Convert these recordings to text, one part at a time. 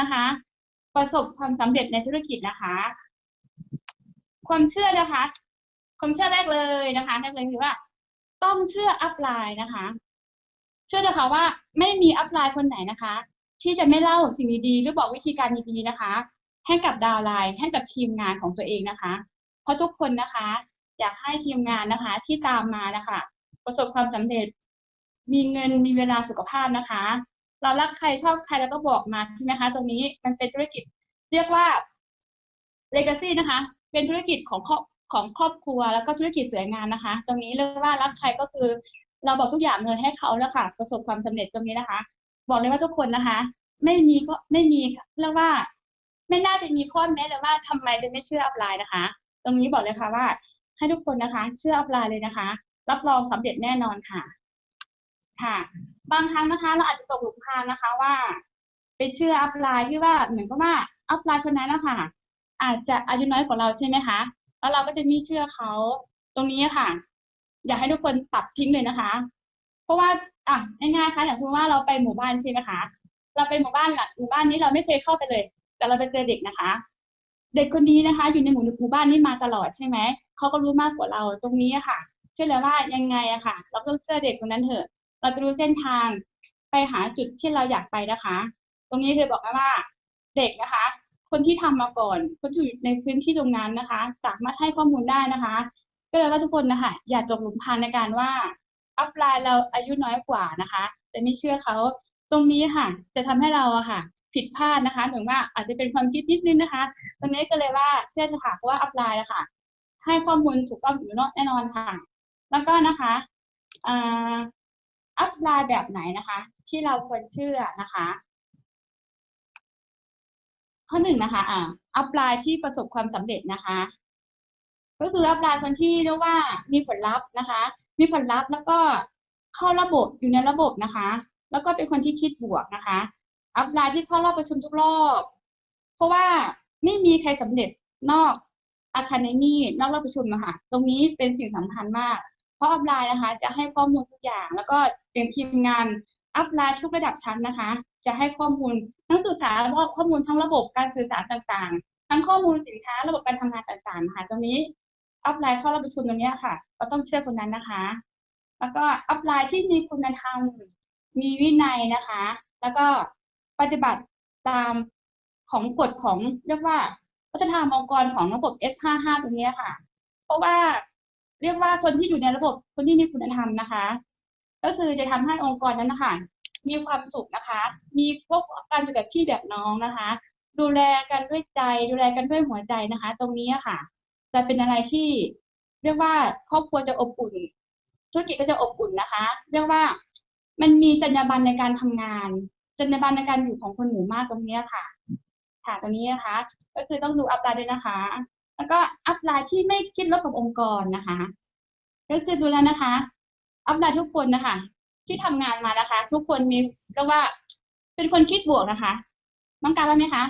นะคะ ประสบความสำเร็จในธุรกิจนะคะ ความเชื่อนะคะ ความเชื่อแรกเลยนะคะแรกเลยคือว่า ต้องเชื่ออัพไลน์นะคะ เชื่อนะคะว่าไม่มีอัพไลน์คนไหนนะคะ ที่จะไม่เล่าสิ่งดีๆหรือบอกวิธีการดีๆนะคะ ให้กับดาวไลน์ให้กับทีมงานของตัวเองนะคะ เพราะทุกคนนะคะ อยากให้ทีมงานนะคะ ที่ตามมานะคะ ประสบความสำเร็จมีเงินมีเวลาสุขภาพนะคะ เรารักใครชอบใครแล้วก็บอกมาใช่ไหมคะ ตรงนี้มันเป็นธุรกิจ เรียกว่า legacy นะคะ เป็นธุรกิจของครอบของครอบครัวแล้วก็ธุรกิจสวยงามนะคะ ตรงนี้เรียกว่ารักใครก็คือ เราบอกทุกอย่างเลยให้เขาแล้วค่ะ ประสบความสำเร็จตรงนี้นะคะ บอกเลยว่าทุกคนนะคะ ไม่มีก็ไม่มีเรียกว่า ไม่น่าจะมีข้อแม้เลยว่าทำไมจะไม่เชื่ออัพไลน์นะคะ ตรงนี้บอกเลยค่ะว่า ให้ทุกคนนะคะ เชื่ออัพไลน์เลยนะคะ รับรองสำเร็จแน่นอนค่ะ ค่ะ บางครั้งนะคะ เราอาจจะตกหลุมพรางนะคะว่า ไปเชื่ออัพไลน์ที่ว่าเหมือนกับว่าอัพไลน์คนนั้นนะคะอาจจะอายุน้อยกว่าเราใช่ไหมคะแล้วเราก็จะไม่เชื่อเขาตรงนี้ค่ะ อยากให้ทุกคนตัดทิ้งเลยนะคะ เพราะว่าอะง่ายๆค่ะอย่างเช่นว่าเราไปหมู่บ้านใช่ไหมคะเราไปหมู่บ้านหลังหมู่บ้านนี้เราไม่เคยเข้าไปเลย แต่เราไปเจอเด็กนะคะ เด็กคนนี้นะคะ อยู่ในหมู่หมู่บ้านนี้มาตลอดใช่ไหมเขาก็รู้มากกว่าเราตรงนี้อะค่ะ เชื่อเลยว่ายังไงอะค่ะ เราก็เชื่อเด็กคนนั้นเถอะ เราจะรู้เส้นทางไปหาจุดที่เราอยากไปนะคะ ตรงนี้คือบอกไว้ว่าเด็กนะคะ คนที่ทำมาก่อนคนที่อยู่ในพื้นที่ตรงนั้นนะคะ สามารถให้ข้อมูลได้นะคะ ก็เลยว่าทุกคนนะคะ อย่าตกหลุมพรางในการว่าอัพไลน์เราอายุน้อยกว่านะคะ แต่ไม่เชื่อเขาตรงนี้ค่ะ จะทำให้เราอะค่ะ ผิดพลาดนะคะถึงว่าอาจจะเป็นความคิดนิดนึงนะคะ ตรงนี้ก็เลยว่าเชื่อเถอะค่ะเพราะว่าอัพไลน์อะค่ะ ให้ข้อมูลถูกต้องอยู่แน่นอนค่ะ แล้วก็นะคะ อัพไลน์แบบไหนนะคะ ที่เราควรเชื่อนะคะ ข้อหนึ่งนะคะอ่าอัพไลน์ที่ประสบความสำเร็จนะคะ ก็คืออัพไลน์คนที่เรียกว่ามีผลลัพธ์นะคะ มีผลลัพธ์แล้วก็เข้าระบบอยู่ในระบบนะคะ แล้วก็เป็นคนที่คิดบวกนะคะ อัพไลน์ที่เข้ารอบประชุมทุกรอบ เพราะว่าไม่มีใครสำเร็จนอกอะคาเดมี่นอกรอบประชุมนะคะตรงนี้เป็นสิ่งสำคัญมาก เพราะอัพไลน์นะคะ จะให้ข้อมูลทุกอย่าง แล้วก็อย่างทีมงานอัพไลน์ทุกระดับชั้นนะคะ จะให้ข้อมูลทั้งสื่อสารแล้วก็ข้อมูลทั้งระบบการสื่อสารต่างๆ ทั้งข้อมูลสินค้าระบบการทำงานต่างๆนะคะตรงนี้อัพไลน์เข้ารับประชุมตรงนี้ค่ะ เราต้องเชื่อคนนั้นนะคะ แล้วก็อัพไลน์ที่มีคุณธรรมมีวินัยนะคะ แล้วก็ปฏิบัติตามของกฎของเรียกว่าวัฒนธรรมองค์กรของระบบ S55 ตรงนี้ค่ะ เพราะว่า เรียกว่าคนที่อยู่ในระบบคนที่มีคุณธรรมนะคะ ก็คือจะทำให้องค์กรนั้นนะคะมีความสุขนะคะ มีพวกการอยู่แบบพี่แบบน้องนะคะ ดูแลกันด้วยใจ ดูแลกันด้วยหัวใจนะคะ ตรงนี้ค่ะ จะเป็นอะไรที่เรียกว่าครอบครัวจะอบอุ่น ธุรกิจก็จะอบอุ่นนะคะ เรียกว่ามันมีจรรยาบรรณในการทำงานจรรยาบรรณในการอยู่ของคนหมู่มากตรงนี้ค่ะ ค่ะตรงนี้นะคะ ก็คือต้องดูอัพไลน์ด้วยนะคะ แล้วก็อัพไลน์ที่ไม่คิดลบกับองค์กรนะคะ ก็คือดูแล้วนะคะ อัพไลน์ทุกคนนะคะ ที่ทำงานมานะคะ ทุกคนมีเรียกว่า เป็นคนคิดบวกนะคะต้องการว่าไหมคะ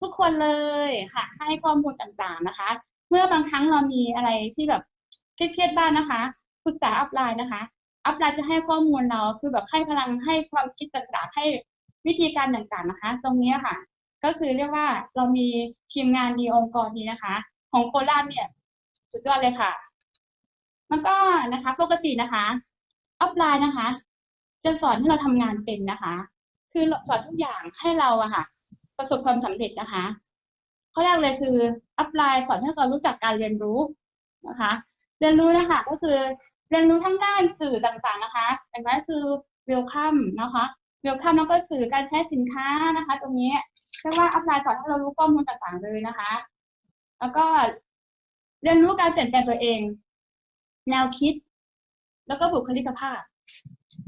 ทุกคนเลยค่ะ ให้ข้อมูลต่างๆนะคะ เมื่อบางครั้งเรามีอะไรที่แบบเครียดๆบ้างนะคะปรึกษาอัพไลน์นะคะ อัพไลน์จะให้ข้อมูลเราคือแบบให้พลังให้ความคิดต่างๆให้วิธีการต่างๆนะคะ ตรงนี้ค่ะ ก็คือเรียกว่าเรามีทีมงานดีองค์กรดีนะคะ ของโคราชเนี่ยสุดยอดเลยค่ะ แล้วก็นะคะปกตินะคะอัพไลน์นะคะ จะสอนให้เราทำงานเป็นนะคะ คือสอนทุกอย่างให้เราอะค่ะ ประสบความสำเร็จนะคะข้อแรกเลยคืออัพไลน์สอนให้เรารู้จักการเรียนรู้นะคะ เรียนรู้นะคะก็คือเรียนรู้ทั้งด้านสื่อต่างๆนะคะอย่างแรกคือเวลคัมนะคะเวลคัมแล้วก็สื่อการใช้สินค้านะคะ ตรงนี้ เรียกว่าอัพไลน์สอนให้เรารู้ข้อมูลต่างๆเลยนะคะ แล้วก็เรียนรู้การเปลี่ยนแปลงตัวเอง แนวคิด แล้วก็บุคลิกภาพ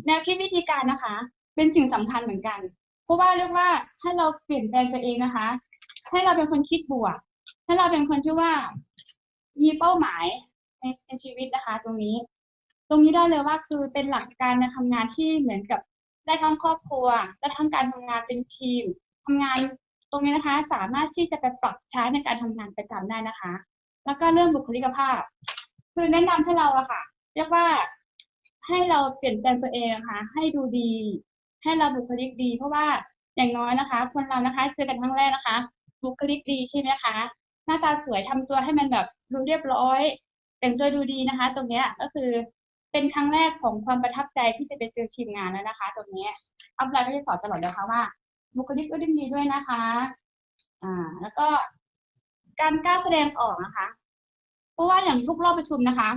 แนวคิดวิธีการนะคะ เป็นสิ่งสำคัญเหมือนกัน เพราะว่าเรียกว่าให้เราเปลี่ยนแปลงตัวเองนะคะ ให้เราเป็นคนคิดบวก ให้เราเป็นคนที่ว่ามีเป้าหมายในในชีวิตนะคะ ตรงนี้ ตรงนี้ได้เลยว่าคือเป็นหลักการในทำงานที่เหมือนกับได้ทั้งครอบครัวได้ทั้งการทำงานเป็นทีม ทำงานตรงนี้นะคะ สามารถที่จะไปปรับใช้ในการทำงานประจำได้นะคะ แล้วก็เรื่องบุคลิกภาพ คือแนะนำให้เราอะค่ะ เรียกว่าให้เราเปลี่ยนแปลงตัวเองนะคะให้ดูดี ให้เราบุคลิกดี เพราะว่าอย่างน้อยนะคะ คนเรานะคะเจอกันครั้งแรกนะคะ บุคลิกดีใช่ไหมคะ หน้าตาสวยทำตัวให้มันแบบดูเรียบร้อย แต่งตัวดูดีนะคะ ตรงนี้ก็คือเป็นครั้งแรกของความประทับใจที่จะไปเจอทีมงานแล้วนะคะ ตรงนี้อัพไลน์ก็จะสอนตลอดเลยค่ะว่า บุคลิกก็ดีด้วยนะคะ อ่า แล้วก็การกล้าแสดงออกนะคะ เพราะว่าอย่างทุกรอบประชุมนะคะ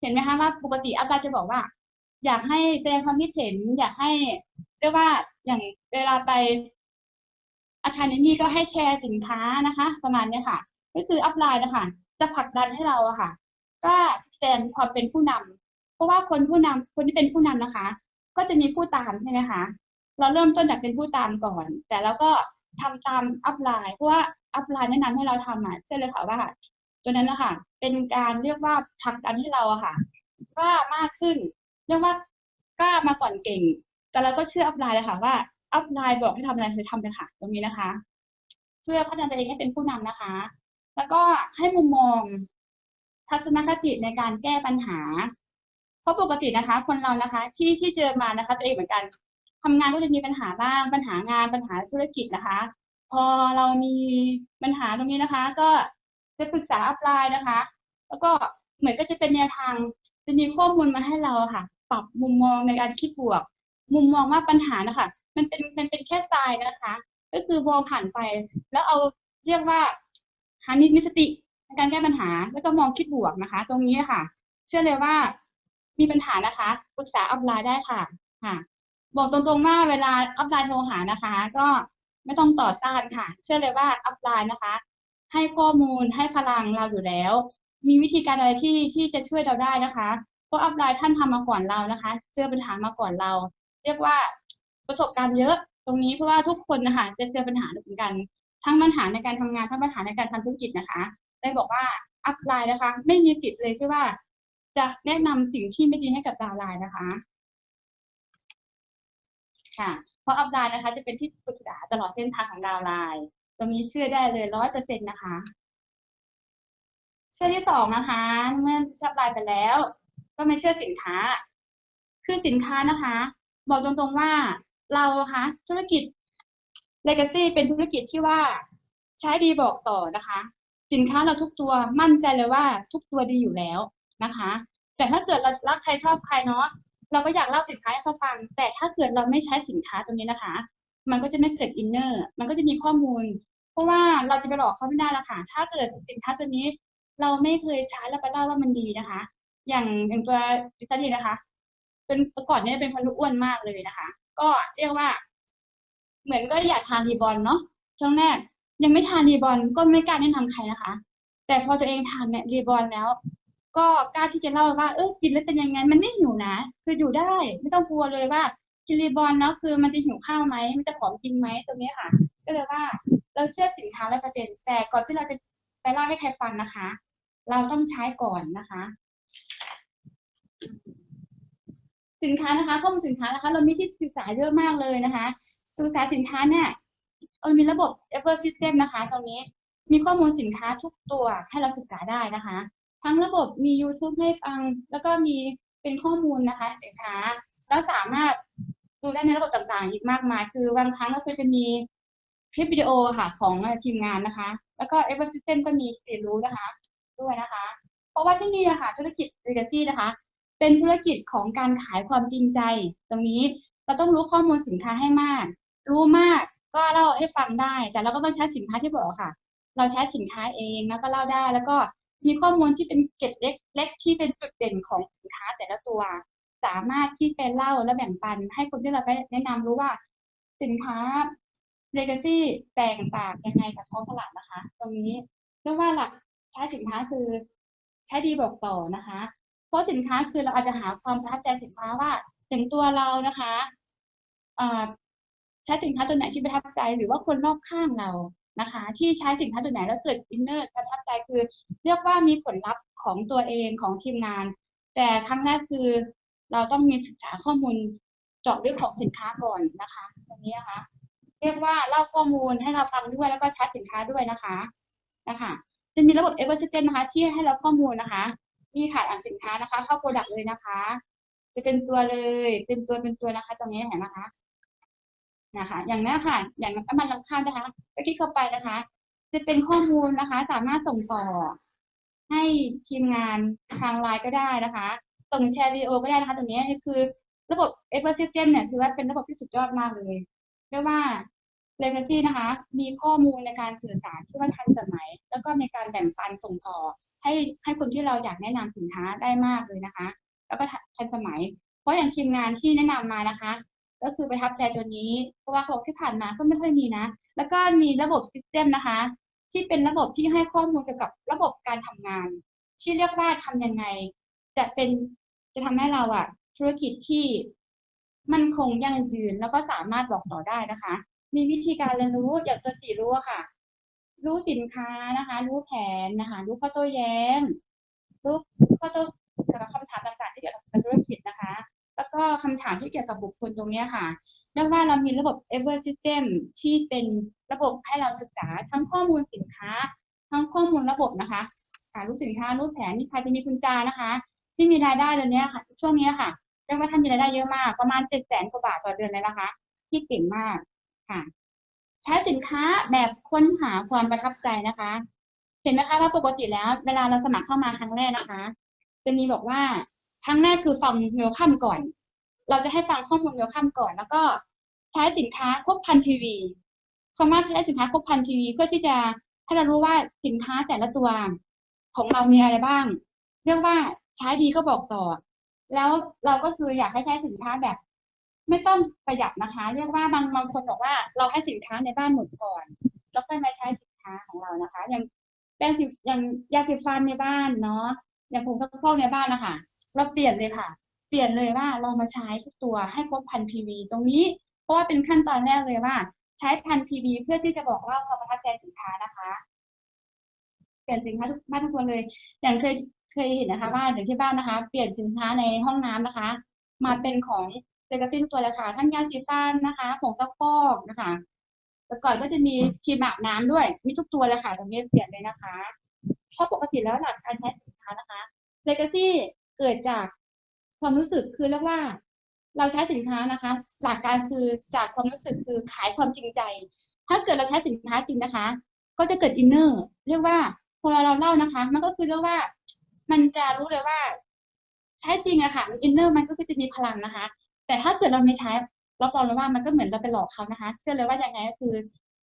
เห็นไหมคะว่าปกติอัพไลน์จะบอกว่า อยากให้แสดงความคิดเห็น อยากให้เรียกว่าอย่างเวลาไปอาคารนี้ก็ให้แชร์สินค้านะคะ ประมาณนี้ค่ะ ก็คืออัพไลน์นะคะจะผลักดันให้เราอะค่ะกล้าแสดงความเป็นผู้นำเพราะว่าคนผู้นำคนที่เป็นผู้นำนะคะ ก็จะมีผู้ตามใช่ไหมคะ เราเริ่มต้นจากเป็นผู้ตามก่อน แต่เราก็ทำตามอัพไลน์เพราะว่าอัพไลน์แนะนำให้เราทำอะเชื่อเลยค่ะว่า ตัวนั้นนะคะเป็นการเรียกว่าผลักดันให้เราอะค่ะกล้ามากขึ้น เรียกว่ากล้ามาก่อนเก่ง แต่เราก็เชื่ออัพไลน์เลยค่ะว่าอัพไลน์บอกให้ทำอะไรคือทำเลยค่ะ ตรงนี้นะคะ เพื่อพัฒนาตัวเองให้เป็นผู้นำนะคะ แล้วก็ให้มุมมอง ทัศนคติในการแก้ปัญหา เพราะปกตินะคะ คนเรานะคะ ที่ที่เจอมานะคะ ตัวเองเหมือนกัน ทำงานก็จะมีปัญหาบ้างปัญหางานปัญหาธุรกิจนะคะ พอเรามีปัญหาตรงนี้นะคะ ก็จะปรึกษาอัพไลน์นะคะ แล้วก็เหมือนก็จะเป็นแนวทางจะมีข้อมูลมาให้เราค่ะ ปรับมุมมองในการคิดบวก มุมมองว่าปัญหานะคะมันเป็นมันเป็นแค่ทรายนะคะ ก็คือมองผ่านไป แล้วเอาเรียกว่าหานิมีสติในการแก้ปัญหา แล้วก็มองคิดบวกนะคะ ตรงนี้ค่ะ เชื่อเลยว่ามีปัญหานะคะปรึกษาอัพไลน์ได้ค่ะค่ะ บอกตรงๆว่าเวลาอัพไลน์โทรหานะคะ ก็ไม่ต้องต่อต้านค่ะ เชื่อเลยว่าอัพไลน์นะคะ ให้ข้อมูลให้พลังเราอยู่แล้ว มีวิธีการอะไรที่ที่จะช่วยเราได้นะคะเพราะอัพไลน์ท่านทำมาก่อนเรานะคะ เจอปัญหามาก่อนเรา เรียกว่าประสบการณ์เยอะตรงนี้เพราะว่าทุกคนนะคะจะเจอปัญหาเหมือนกัน ทั้งปัญหาในการทำงานทั้งปัญหาในการทำธุรกิจนะคะได้บอกว่าอัพไลน์นะคะ ไม่มีสิทธิ์เลยที่ว่า จะแนะนำสิ่งที่ไม่ดีให้กับดาวไลน์นะคะ ค่ะ เพราะอัพไลน์นะคะจะเป็นที่ปรึกษาตลอดเส้นทางของดาวไลน์ตรงนี้เชื่อได้เลยร้อยเปอร์เซ็นต์นะคะเชื่อที่สองนะคะ เมื่อเชื่ออัพไลน์ไปแล้ว ก็ไม่เชื่อสินค้า คือสินค้านะคะ บอกตรงๆว่าเราคะธุรกิจ Legacy เป็นธุรกิจที่ว่าใช้ดีบอกต่อนะคะ สินค้าเราทุกตัวมั่นใจเลยว่าทุกตัวดีอยู่แล้วนะคะ แต่ถ้าเกิดเรารักใครชอบใครเนาะ เราก็อยากเล่าสินค้าให้เขาฟัง แต่ถ้าเกิดเราไม่ใช้สินค้าตรงนี้นะคะ มันก็จะไม่เกิดอินเนอร์มันก็จะมีข้อมูล เพราะว่าเราจะไปหลอกเขาไม่ได้ละค่ะ ถ้าเกิดสินค้าตัวนี้ เราไม่เคยใช้แล้วไปเล่าว่ามันดีนะคะ อย่างอย่างตัวดิฉันเองนะคะ เป็นแต่ก่อนเนี่ยเป็นคนอ้วนมากเลยนะคะ ก็เรียกว่า เหมือนก็อยากทานรีบอลเนาะช่วงแรกยังไม่ทานรีบอลก็ไม่กล้าแนะนำใครนะคะ แต่พอตัวเองทานเนี่ยรีบอลแล้ว ก็กล้าที่จะเล่าว่า เออกินแล้วเป็นยังไง มันไม่หิวนะ คืออยู่ได้ ไม่ต้องกลัวเลยว่ากินรีบอลแล้วคือมันจะหิวข้าวไหมมันจะผอมจริงไหมตรงนี้ค่ะ ก็เลยว่าเราเชื่อสินค้าและประเด็นแต่ก่อนที่เราจะไปเล่าให้ใครฟังนะคะ เราต้องใช้ก่อนนะคะ สินค้านะคะข้อมูลสินค้านะคะ เรามีที่ศึกษาเยอะมากเลยนะคะศึกษาสินค้าเนี่ยเรามีระบบ ecosystem นะคะ ตรงนี้มีข้อมูลสินค้าทุกตัวให้เราศึกษาได้นะคะ ทั้งระบบมี YouTube ให้ฟัง แล้วก็มีเป็นข้อมูลนะคะสินค้าแล้วสามารถดูได้ในระบบต่างๆ อีกมากมาย คือบางครั้งก็คือจะมีคลิปวิดีโอค่ะของทีมงานนะคะ แล้วก็ ecosystem ก็มีเรียนรู้นะคะ ด้วยนะคะ เพราะว่าที่นี่อะค่ะธุรกิจ legacy นะคะ เป็นธุรกิจของการขายความจริงใจ ตรงนี้เราต้องรู้ข้อมูลสินค้าให้มาก รู้มากก็เล่าให้ฟังได้ แต่เราก็ต้องใช้สินค้าที่บอกค่ะ เราใช้สินค้าเองแล้วก็เล่าได้แล้วก็ มีข้อมูลที่เป็นเกร็ดเล็กเล็กที่เป็นจุดเด่นของสินค้าแต่ละตัว สามารถที่เป็นเล่าและแบ่งปัน ให้คนที่เราไปแนะนำรู้ว่าสินค้า legacy แตกต่างยังไงกับท้องตลาดนะคะ ตรงนี้เรียกว่าหลักใช้สินค้าคือใช้ดีบอกต่อนะคะ เพราะสินค้าคือเราอาจจะหาความประทับใจสินค้าว่าถึงตัวเรานะคะใช้สินค้าตัวไหนที่ประทับใจหรือว่าคนรอบข้างเรา นะคะ ที่ใช้สินค้าตัวไหนแล้วเกิดอินเนอร์ประทับใจคือ เรียกว่ามีผลลัพธ์ของตัวเองของทีมงาน แต่ครั้งแรกคือเราต้องมีศึกษาข้อมูลเจาะลึกของสินค้าก่อนนะคะตรงนี้นะคะ เรียกว่าเล่าข้อมูลให้เราฟังด้วยแล้วก็ใช้สินค้าด้วยนะคะนะคะจะมีระบบ ecosystem นะคะ ที่ให้เราข้อมูลนะคะนี่ค่ะอ่านสินค้านะคะ เข้าโปรดักต์เลยนะคะ จะเป็นตัวเลยเป็นตัวเป็นตัวนะคะ ตรงนี้เห็นไหมคะ นะคะ อย่างนี้ค่ะ อย่างน้ำมันลำข้าวนะคะ ก็คลิกเข้าไปนะคะ จะเป็นข้อมูลนะคะ สามารถส่งต่อ ให้ทีมงานทางไลน์ก็ได้นะคะ ส่งแชร์วิดีโอก็ได้นะคะ ตรงนี้คือระบบ e c o System เนี่ยถือว่าเป็นระบบที่สุดยอดมากเลยเรียกว่า Legacy นะคะ มีข้อมูลในการสื่อสารที่ว่าทันสมัย แล้วก็มีการแบ่งปันส่งต่อ ให้ให้คนที่เราอยากแนะนำสินค้าได้มากเลยนะคะ แล้วก็ทันสมัย เพราะอย่างทีมงานที่แนะนำมานะคะ ก็คือประทับใจตัวนี้ เพราะว่าเขาที่ผ่านมาก็ไม่ค่อยมีนะ แล้วก็มีระบบซิสเต็มนะคะ ที่เป็นระบบที่ให้ข้อมูลเกี่ยวกับระบบการทำงาน ที่เรียกว่าทำยังไง จะเป็นจะทำให้เราอะธุรกิจที่มั่นคงยั่งยืนแล้วก็สามารถบอกต่อได้นะคะ มีวิธีการเรียนรู้อย่างตัวสี่รู้อค่ะ รู้สินค้านะคะ รู้แผนนะคะ รู้ข้อโต้แย้ง รู้ข้อโต้คำถามต่างๆที่เกี่ยวกับธุรกิจนะคะ แล้วก็คำถามที่เกี่ยวกับบุคคลตรงนี้ค่ะเรียกว่าเรามีระบบ Ever System ที่เป็นระบบให้เราศึกษาทั้งข้อมูลสินค้า ทั้งข้อมูลระบบนะคะอ่ารู้สินค้ารู้แผนนี่ใครจะมีคุณจานะคะ ที่มีรายได้เดือนนี้ค่ะ ช่วงนี้ค่ะเรียกว่าท่านมีรายได้เยอะมาก ประมาณเจ็ดแสนกว่าบาทต่อเดือนเลยนะคะที่เก่งมากค่ะ ใช้สินค้าแบบค้นหาความประทับใจนะคะ เห็นไหมคะว่าปกติแล้ว เวลาเราสมัครเข้ามาครั้งแรกนะคะ จะมีบอกว่า รั้งแรกคือฟังเวลคัมก่อน เราจะให้ฟังข้อมูลเวลคัมก่อน แล้วก็ใช้สินค้าครบพันทีวีคำว่าใช้สินค้าครบพันทีวีเพื่อที่จะให้เรารู้ว่าสินค้าแต่ละตัวของเรามีอะไรบ้าง เรียกว่าใช้ดีก็บอกต่อ แล้วเราก็คืออยากให้ใช้สินค้าแบบ ไม่ต้องประหยัดนะคะ เรียกว่าบางบางคนบอกว่าเราให้สินค้าในบ้านหมดก่อน แล้วค่อยมาใช้สินค้าของเรานะคะอย่างแปรงสีอย่างยาสีฟันในบ้านเนาะอย่างผงซักฟอกในบ้านนะคะ เราเปลี่ยนเลยค่ะ เปลี่ยนเลยว่าเรามาใช้ทุกตัวให้ครบพันพีวีตรงนี้ เพราะว่าเป็นขั้นตอนแรกเลยว่า ใช้พันพีวีเพื่อที่จะบอกว่าเราประทับใจสินค้านะคะ เปลี่ยนสินค้าทุกบ้านทุกคนเลย อย่างเคยเคยเห็นนะคะว่าอย่างที่บ้านนะคะ เปลี่ยนสินค้าในห้องน้ำนะคะ มาเป็นของเลกาซี่ตัวเลยค่ะทั้งยาสีฟันนะคะผงซักฟอกนะคะแต่ก่อนก็จะมีครีมอาบน้ำด้วย มีทุกตัวเลยค่ะตรงนี้เปลี่ยนเลยนะคะเพราะปกติแล้วหลักการใช้สินค้านะคะเลกาซี่ เกิดจากความรู้สึกคือเรียกว่า เราใช้สินค้านะคะหลักการคือจากความรู้สึกคือขายความจริงใจ ถ้าเกิดเราใช้สินค้าจริงนะคะ ก็จะเกิดอินเนอร์เรียกว่าพอเราเล่านะคะ มันก็คือเรียกว่า มันจะรู้เลยว่าใช้จริงอะค่ะอินเนอร์มันก็คือจะมีพลังนะคะ แต่ถ้าเกิดเราไม่ใช้รับรองเลยว่ามันก็เหมือนเราไปหลอกเขานะคะ เชื่อเลยว่ายังไงก็คือ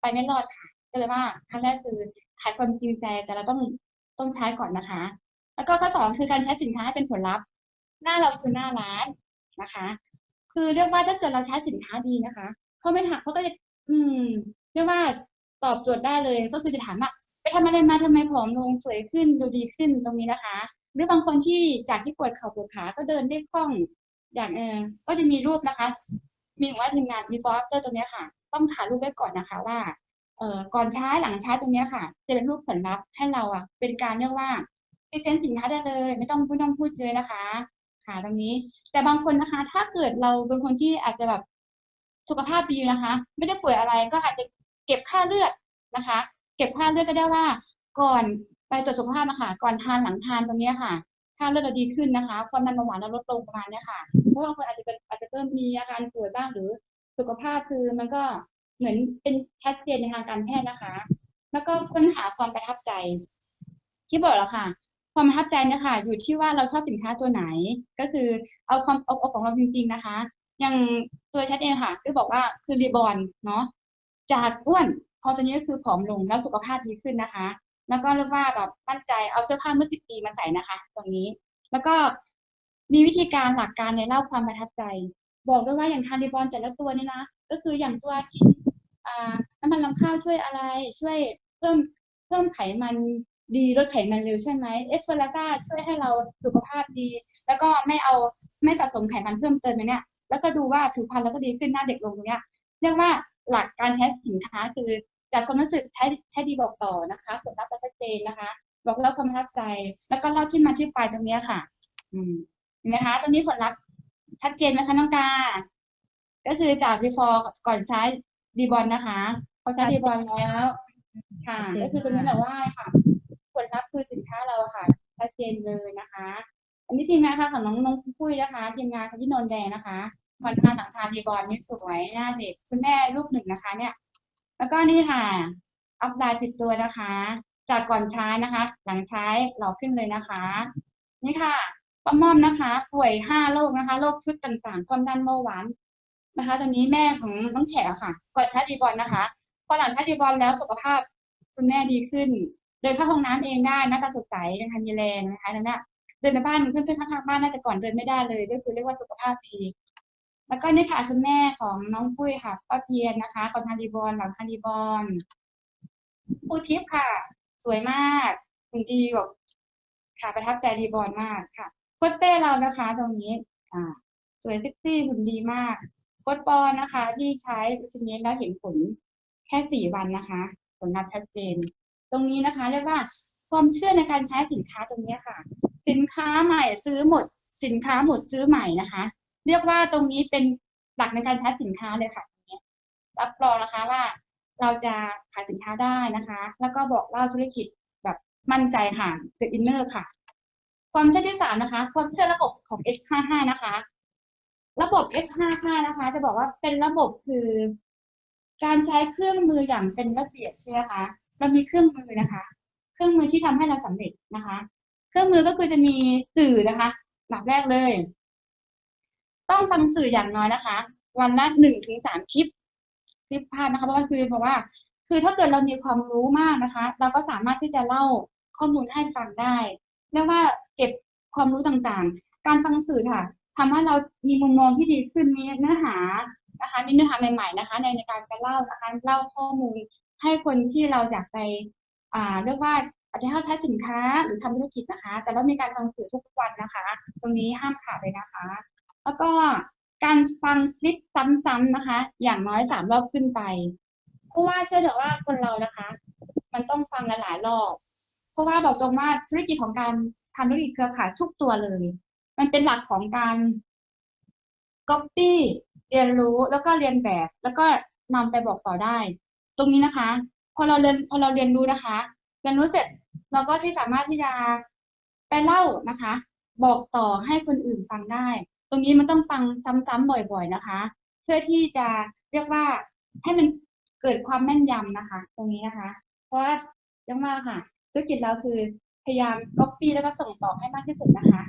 ไปไม่รอดค่ะก็เลยว่าครั้งแรกคือขายความจริงใจแต่เราต้องต้องใช้ก่อนนะคะ แล้วก็ข้อสองคือการใช้สินค้าเป็นผลลัพธ์ หน้าเราคือหน้าร้านนะคะ คือเรียกว่าถ้าเกิดเราใช้สินค้าดีนะคะเขาไม่ถามเขาก็จะอืม เรียกว่าตอบโจทย์ได้เลย ก็คือจะถามว่าไปทำอะไรมาทำไมผอมลงสวยขึ้นดูดีขึ้นตรงนี้นะคะ หรือบางคนที่จากที่ปวดเข่าปวดขาก็เดินได้คล่องอย่างเออก็จะมีรูปนะคะ มีว่าทีมงานมีฟอสเตอร์ตรงเนี้ยค่ะ ต้องถ่ายรูปไว้ก่อนนะคะว่าเอ่อก่อนใช้หลังใช้ตรงเนี้ยค่ะ จะเป็นรูปผลลัพธ์ให้เราอะ เป็นการเรียกว่า รีเซนต์สินค้าได้เลย ไม่ต้องไม่ต้องพูดเยอะนะคะค่ะตรงนี้ แต่บางคนนะคะ ถ้าเกิดเราเป็นคนที่อาจจะแบบสุขภาพดีนะคะ ไม่ได้ป่วยอะไรก็อาจจะเก็บค่าเลือดนะคะ เก็บค่าเลือดก็ได้ว่า ก่อนไปตรวจสุขภาพนะคะก่อนทานหลังทานตรงนี้ค่ะ ค่าเลือดเราดีขึ้นนะคะความดันเบาหวานเราลดลงประมาณนี้ค่ะเพราะบางคนอาจจะเป็นอาจจะเริ่มมีอาการป่วยบ้างหรือสุขภาพคือมันก็เหมือนเป็นชัดเจนในทางการแพทย์นะคะ แล้วก็ค้นหาความประทับใจ ที่บอกแล้วค่ะ ความประทับใจเนี่ยค่ะอยู่ที่ว่าเราชอบสินค้าตัวไหน ก็คือเอาความเอาเอาของเราจริงๆนะคะ อย่างตัวชัดเองค่ะคือบอกว่าคือรีบอลเนาะจากอ้วนพอตอนนี้ก็คือผอมลงแล้วสุขภาพดีขึ้นนะคะ แล้วก็เรียกว่าแบบมั่นใจเอาเสื้อผ้าเมื่อสิบปีมาใส่นะคะ ตรงนี้ แล้วก็มีวิธีการหลักการในเล่าความประทับใจ บอกด้วยว่าอย่างทาริบอลแต่ละตัวนี่นะก็คืออย่างตัวกินน้ำมันลำข้าวช่วยอะไรช่วยเพิ่มเพิ่มไขมัน ดีลดไขมันเร็วใช่ไหมเอสเปอราก้าช่วยให้เราสุขภาพดี แล้วก็ไม่เอาไม่สะสมไขมันเพิ่มเติมไปเนี่ย แล้วก็ดูว่าผิวพรรณเราก็ดีขึ้นหน้าเด็กลงตรงเนี้ยเรียกว่าหลักการใช้สินค้าคือจากความรู้สึกใช้ใช้ดีบอกต่อนะคะผลลัพธ์ชัดเจนนะคะ บอกเล่าความประทับใจ แล้วก็เล่าที่มาที่ไปตรงเนี้ยค่ะ อืมเห็นไหมคะตรงนี้ผลลัพธ์ชัดเจนไหมคะน้องกา ก็คือจาก before ก่อนใช้ดีบอลนะคะพอใช้ดีบอลแล้ว ค่ะ ก็คือตรงนี้แหละว่าค่ะ ผลลัพธ์คือสินค้าเราค่ะชัดเจนเลยนะคะ อันนี้ทีมงานค่ะของน้องน้องปุ้ยนะคะ ทีมงานของพี่นนท์แดงนะคะผ่อนทานหลังทานดีบอลนี่สวยหน้าเด็กคุณแม่ลูกหนึ่งนะคะ เนี่ย แล้วก็นี่ค่ะ อัพไลน์ติดตัวนะคะ จากก่อนใช้นะคะ หลังใช้หล่อขึ้นเลยนะคะ นี่ค่ะป้าม่อมนะคะ ป่วยห้าโรคนะคะโรคชุดต่างๆความดันเบาหวานนะคะ ตอนนี้แม่ของน้องแขกค่ะ ก่อนใช้ดีบอลนะคะ พอหลังใช้ดีบอลแล้วสุขภาพคุณแม่ดีขึ้น เดินเข้าห้องน้ำเองได้หน้าตาสดใสนะคะมีแรงนะคะนั่นน่ะเดินไปบ้านเพื่อนๆข้างๆบ้านน่าจะก่อนเดินไม่ได้เลย ก็คือเรียกว่าสุขภาพดีแล้วก็นี่ค่ะคุณแม่ของน้องปุ้ยค่ะป้าเพียรนะคะก่อนทานดีบอลหลังทานดีบอลปูทิพย์ค่ะ สวยมากหุ่นดีแบบค่ะประทับใจดีบอลมากค่ะโคตเต้เรานะคะ ตรงนี้ อ่า สวยเซ็กซี่หุ่นดีมากโคตปอนนะคะ ที่ใช้วิตามินแล้วเห็นผลแค่สี่วันนะคะ ผลลัพธ์ชัดเจน ตรงนี้นะคะเรียกว่าความเชื่อในการใช้สินค้าตรงนี้ค่ะ สินค้าใหม่ซื้อหมด สินค้าหมดซื้อใหม่นะคะ เรียกว่าตรงนี้เป็นหลักในการใช้สินค้าเลยค่ะตรงนี้รับรองนะคะว่าเราจะขายสินค้าได้นะคะ แล้วก็บอกเล่าธุรกิจแบบมั่นใจค่ะเกิดอินเนอร์ค่ะ ความเชื่อที่สามนะคะ ความเชื่อระบบของ S55 นะคะ ระบบ S55 นะคะ จะบอกว่าเป็นระบบคือ การใช้เครื่องมืออย่างเป็นระเบียบใช่ไหมคะ เรามีเครื่องมือนะคะ เครื่องมือที่ทำให้เราสำเร็จนะคะ เครื่องมือก็คือจะมีสื่อนะคะหลักแรกเลย ต้องฟังสื่ออย่างน้อยนะคะ วันละหนึ่งถึงสามคลิปคลิปภาพนะคะเพราะว่าคือเพราะว่า คือถ้าเกิดเรามีความรู้มากนะคะ เราก็สามารถที่จะเล่าข้อมูลให้ฟังได้เรียกว่าเก็บความรู้ต่างๆ การฟังสื่อค่ะทำให้เรามีมุมมองที่ดีขึ้นมีเนื้อหานะคะมีเนื้อหาใหม่ ๆ นะคะ ในในการการเล่านะคะเล่าข้อมูล ให้คนที่เราอยากไปอ่าเรียกว่าอาจจะเข้าใช้สินค้าหรือทำธุรกิจนะคะ แต่ว่ามีการฟังสื่อทุกวันนะคะ ตรงนี้ห้ามขาดเลยนะคะ แล้วก็การฟังคลิปซ้ำๆนะคะ อย่างน้อยสามรอบขึ้นไป เพราะว่าเชื่อเถอะว่าคนเรานะคะ มันต้องฟังหลายๆรอบ เพราะว่าบอกตรงว่าธุรกิจของการทำธุรกิจเครือข่ายทุกตัวเลย มันเป็นหลักของการ copy เรียนรู้แล้วก็เรียนแบบ แล้วก็นำไปบอกต่อได้ ตรงนี้นะคะ พอเราเรียนพอเราเรียนรู้นะคะเรียนรู้เสร็จเราก็ที่สามารถที่จะไปเล่านะคะ บอกต่อให้คนอื่นฟังได้ ตรงนี้มันต้องฟังซ้ำๆบ่อยๆนะคะ เพื่อที่จะเรียกว่าให้มันเกิดความแม่นยำนะคะ ตรงนี้นะคะ เพราะว่ายังว่าค่ะธุรกิจเราคือพยายาม copy แล้วก็ส่งต่อให้มากที่สุดนะคะ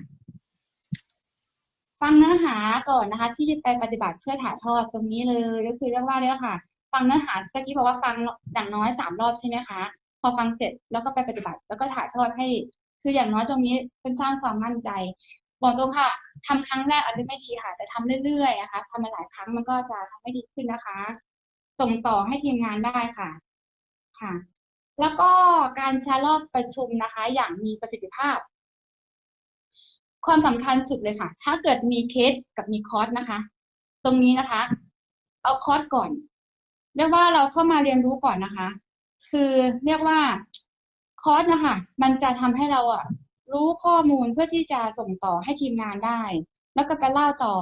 ฟังเนื้อหาก่อนนะคะ ที่จะไปปฏิบัติเพื่อถ่ายทอดตรงนี้เลยก็คือเรียกว่าเนี่ยค่ะ ฟังเนื้อหาเมื่อกี้บอกว่าฟังอย่างน้อยสามรอบใช่ไหมคะพอฟังเสร็จแล้วก็ไปปฏิบัติ แล้วก็ถ่ายทอดให้ คืออย่างน้อยตรงนี้เป็นสร้างความมั่นใจ บอกตรงค่ะทำครั้งแรกอาจจะไม่ดีค่ะ แต่ทำเรื่อยๆนะคะทำมาหลายครั้งมันก็จะทำให้ดีขึ้นนะคะ ส่งต่อให้ทีมงานได้ค่ะค่ะ แล้วก็การใช้รอบประชุมนะคะ อย่างมีประสิทธิภาพ ความสำคัญสุดเลยค่ะ ถ้าเกิดมีเคสกับมีคอร์สนะคะ ตรงนี้นะคะ เอาคอร์สก่อน เรียกว่าเราเข้ามาเรียนรู้ก่อนนะคะ คือเรียกว่าคอร์สนะคะมันจะทำให้เราอะรู้ข้อมูลเพื่อที่จะส่งต่อให้ทีมงานได้ แล้วก็ไปเล่าต่อ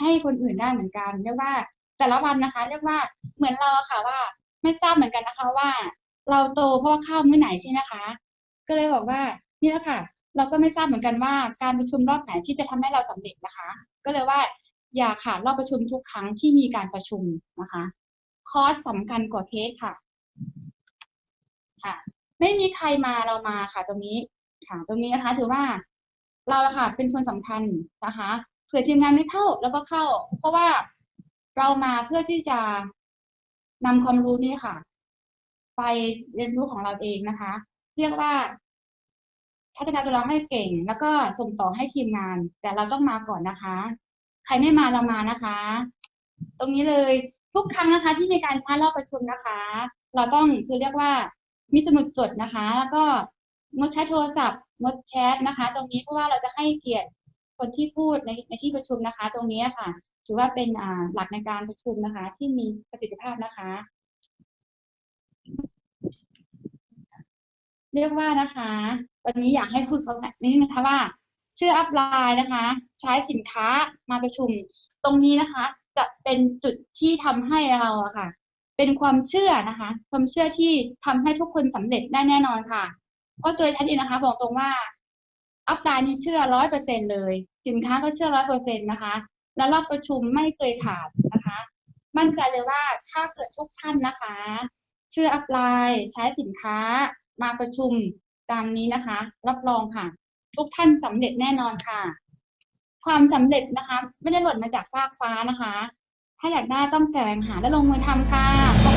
ให้คนอื่นได้เหมือนกัน เรียกว่า แต่ละวันนะคะ เรียกว่าเหมือนเราค่ะว่า ไม่ทราบเหมือนกันนะคะว่า เราโตเพราะว่าข้าวมื้อไหนใช่ไหมคะ ก็เลยบอกว่านี่แหละค่ะ เราก็ไม่ทราบเหมือนกันว่า การประชุมรอบไหนที่จะทำให้เราสำเร็จนะคะ ก็เลยว่าอย่าขาดรอบประชุมทุกครั้งที่มีการประชุมนะคะ อสสำคัญกว่าเคสค่ะ ค่ะ ไม่มีใครมาเรามาค่ะ ตรงนี้ค่ะตรงนี้นะคะ ถือว่าเราค่ะเป็นคนสำคัญนะคะเผื่อทีมงานไม่เข้าแล้วก็เข้า เพราะว่าเรามาเพื่อที่จะนำความรู้นี้ค่ะ ไปเรียนรู้ของเราเองนะคะ เรียกว่าพัฒนาตัวเราให้เก่ง แล้วก็ส่งต่อให้ทีมงาน แต่เราต้องมาก่อนนะคะ ใครไม่มาเรามานะคะ ตรงนี้เลย ทุกครั้งนะคะ ที่มีการช้ารอบประชุมนะคะ เราต้องคือเรียกว่ามีสมุดจดนะคะ แล้วก็งดใช้โทรศัพท์งดแชทนะคะ ตรงนี้เพราะว่าเราจะให้เกียรติคนที่พูดในในที่ประชุมนะคะ ตรงนี้ค่ะ ถือว่าเป็นอ่าหลักในการประชุมนะคะ ที่มีประสิทธิภาพนะคะ เรียกว่านะคะ วันนี้อยากให้พูดเขาแบบนี้นะคะว่า ชื่ออัพไลน์นะคะ ใช้สินค้ามาประชุม ตรงนี้นะคะ จะเป็นจุดที่ทำให้เราอะค่ะ เป็นความเชื่อนะคะ ความเชื่อที่ทำให้ทุกคนสำเร็จได้แน่นอนค่ะ เพราะตัวฉันเองนะคะ บอกตรงว่า อัพไลน์นี่เชื่อร้อยเปอร์เซ็นเลย สินค้าก็เชื่อร้อยเปอร์เซ็นนะคะ แล้วรอบประชุมไม่เคยขาดนะคะ มั่นใจเลยว่าถ้าเกิดทุกท่านนะคะ เชื่ออัพไลน์ใช้สินค้ามาประชุมตามนี้นะคะ รับรองค่ะ ทุกท่านสำเร็จแน่นอนค่ะ ความสำเร็จนะคะ ไม่ได้หล่นมาจากฟากฟ้านะคะ ถ้าอยากได้ต้องแสวงหาและลงมือทำค่ะ